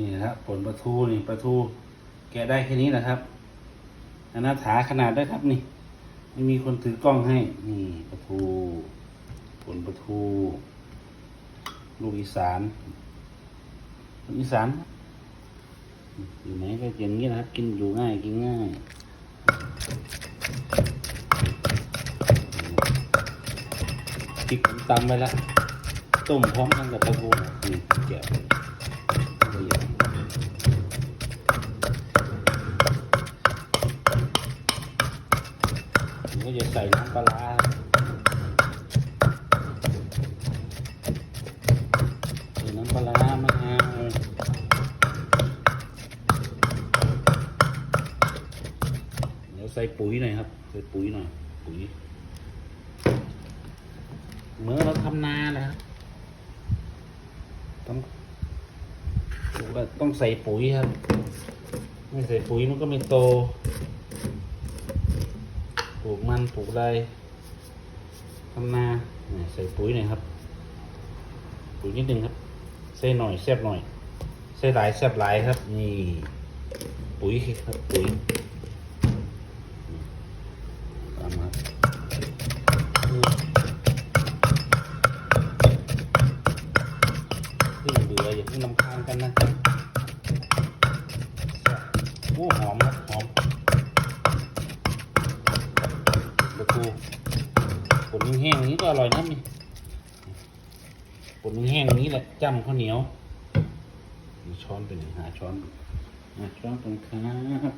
นี่นะครับผลปลาทูนี่ปลาทูแกได้แค่นี้แหละครับอันนาถาขนาดได้ครับนี่ ไม่มีคนถือกล้องให้ นี่ปลาทู ผลปลาทู ลูกอีสานลูกอีสานอยู่ไหนก็อย่างนี้นะครับ กินอยู่ง่ายกินง่ายพริกผมตำไปแล้วต้มพร้อมกันกับปลาทูนี่แกะตัวอย่างผม ก็จะใส่น้ำปลาร้าใส่น้ำปลาร้ามะนาวเดี๋ยวใส่ปุ๋ยหน่อยครับ ใส่ปุ๋ยหน่อย ปุ๋ย เมื่อเราทำนาและครับต้องต้องใส่ปุ๋ยครับ ไม่ใส่ปุ๋ยมันก็ไม่โต ปลูกมันปลูกไรทำนาใส่ปุ๋ยหน่อยครับ ปุ๋ยนิดนึงครับ ใส่หน่อยแซบหน่อย ใส่หลายแซบหลายครับ นี่ปุ๋ยครับปุ๋ยตามมาครับเพิ่งเบื่ออย่าเพิ่งนำคาญกันนะโอ้หอมครับหอมประตู ผลแห้งนี้ก็อร่อยนะนี่ผลแห้งนี้แหละจ้ำข้าวเหนียวมีช้อนเป็นหาช้อนหาช้อนตรงครับ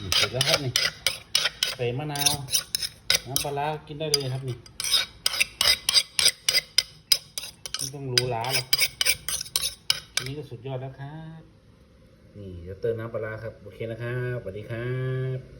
นี่เสร็จแล้วครับนี่ใส่มะนาวน้ำปลาร้ากินได้เลยครับนี่ไม่ต้องรู้ล้าหรอกอันนี้ก็สุดยอดแล้วครับ นี่จะเติมน้ำปลาร้าครับ โอเคนะครับสวัสดีครับ